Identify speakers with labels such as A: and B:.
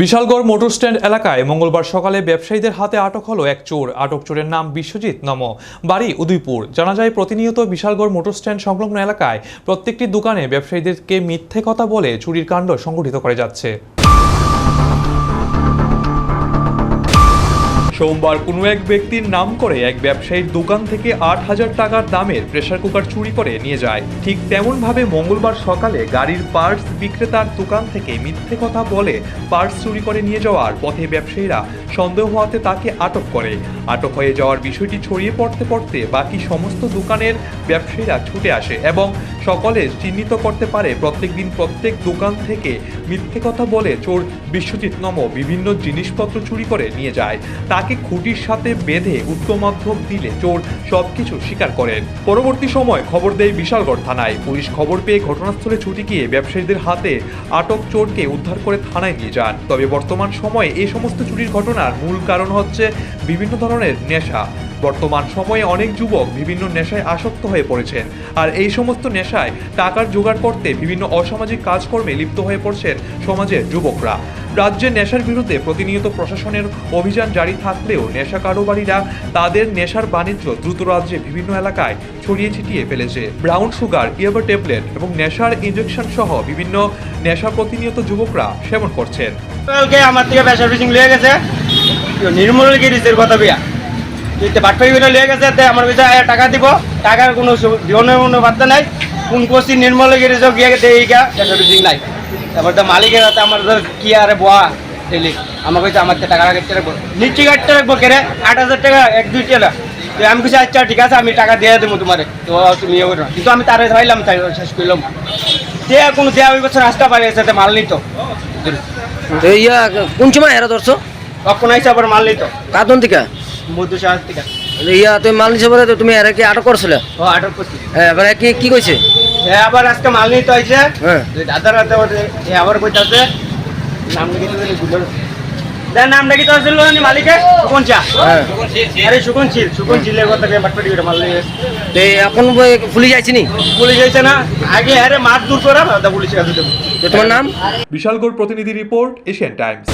A: Bishalgarh motor stand এলাকায় মঙ্গলবার সকালে ব্যবসায়ীদের হাতে আটক হলো এক চোর। আটক চোরের নাম বিশ্বজিৎ নম। বাড়ি উদয়পুর। জানা যায়, প্রতিনিয়ত বিশালগড় মোটর স্ট্যান্ড সংলগ্ন এলাকায় প্রত্যেকটি দোকানে ব্যবসায়ীদেরকে মিথ্যে কথা বলে চুরির কাণ্ড সংগঠিত করে যাচ্ছে। সোমবার কোনো এক ব্যক্তির নাম করে এক ব্যবসায়ীর দোকান থেকে আট হাজার টাকার দামের প্রেসার কুকার চুরি করে নিয়ে যায়। ঠিক তেমনভাবে মঙ্গলবার সকালে গাড়ির পার্টস বিক্রেতার দোকান থেকে মিথ্যে কথা বলে পার্টস চুরি করে নিয়ে যাওয়ার পথে ব্যবসায়ীরা সন্দেহ হওয়াতে তাকে আটক করে। আটক হয়ে যাওয়ার বিষয়টি ছড়িয়ে পড়তে পড়তে বাকি সমস্ত দোকানের ব্যবসায়ীরা ছুটে আসে এবং সকলে চিহ্নিত করতে পারে প্রত্যেক দিন প্রত্যেক দোকান থেকে মিথ্যে কথা বলে চোর বিশ্বজিৎ নম বিভিন্ন জিনিসপত্র চুরি করে নিয়ে যায়। তাকে খুঁটির সাথে বেঁধে উত্তমাধ্যম দিলে চোর সবকিছু স্বীকার করেন পরবর্তী সময় খবর দেয় বিশালগড় থানায়। পুলিশ খবর পেয়ে ঘটনাস্থলে ছুটি গিয়ে ব্যবসায়ীদের হাতে আটক চোরকে উদ্ধার করে থানায় নিয়ে যান। তবে বর্তমান সময়ে এই সমস্ত চুরির ঘটনার মূল কারণ হচ্ছে বিভিন্ন ধরনের নেশা। বর্তমান সময়ে অনেক যুবক বিভিন্ন নেশায় আসক্ত হয়ে পড়েছেন। আর এই সমস্ত নেশায় টাকার জোগাড় করতে বিভিন্ন অসামাজিক কাজকর্মে লিপ্ত হয়ে পড়ছেন সমাজের যুবকরা। রাজ্যে নেশার বিরুদ্ধে প্রতিনিয়ত প্রশাসনের অভিযান জারি থাকলেও নেশা কারোবারীরা তাদের নেশার বাণিজ্য দ্রুত রাজ্যে বিভিন্ন এলাকায় ছড়িয়ে ছিটিয়ে ফেলেছে। ব্রাউন সুগার ইয়াবার ট্যাবলেট এবং নেশার ইঞ্জেকশন সহ বিভিন্ন নেশা প্রতিনিয়ত যুবকরা সেবন করছেন।
B: আমার থেকে নির্মূল কথা বিয়া। বাটপাই লিয়ে গেছে তে আমার আয়া টাকা দিব। টাকার কোনো জীবনের কোনো বার্তা নাই। কোন কোসি নির্মল গিয়ে গেছে এই গা ব্যবসা নাই। তারপর তো মালিকের হাতে আমার ধর কি আরে বোয়া ডেলি। আমার কাছে আমার টাকা কাটতে রাখব। নিচে কাটতে রাখব কেরে? আট হাজার টাকা এক দুই টাকা তো আমি কিছু আচ্ছা ঠিক আছে আমি টাকা দিয়ে দেবো তোমার। তো তুমি ইয়ে করো কিন্তু আমি তারে ধরাইলাম তাই শেষ করলাম। দেয়া কোনো দেয়া ওই বছর রাস্তা পারে সাথে মাল নিত।
C: ইয়া কোন সময় হেরা ধরছো?
B: কখন আইসে আবার মাল নিত?
C: কাতন থেকে?
B: মধ্যে সাহায্য থেকে
C: ইয়া তুমি মাল নিছে বলে তুমি এর কি আটক করছিলে?
B: ও আটক করছি।
C: হ্যাঁ এবারে কি কি কইছে?
B: আবার আজকে মাল নিতে হয়েছে
C: হ্যাঁ।
B: দাদার হাতে আবার কইতাছে দেন না সুকন চা
C: হ্যাঁ।
B: আরে সুকন ছিল সুকন ছিলের কথা কে বাটপাটি করে মাল নিয়ে
C: তো এখন বই- পুলিশ আইছে নি?
B: পুলিশ এসে না। আগে আরে মার দূর করা তা পুলিশের কাছে দেবো
C: তো তোমার নাম?
A: বিশালগড় প্রতিনিধি রিপোর্ট এশিয়ান টাইমস।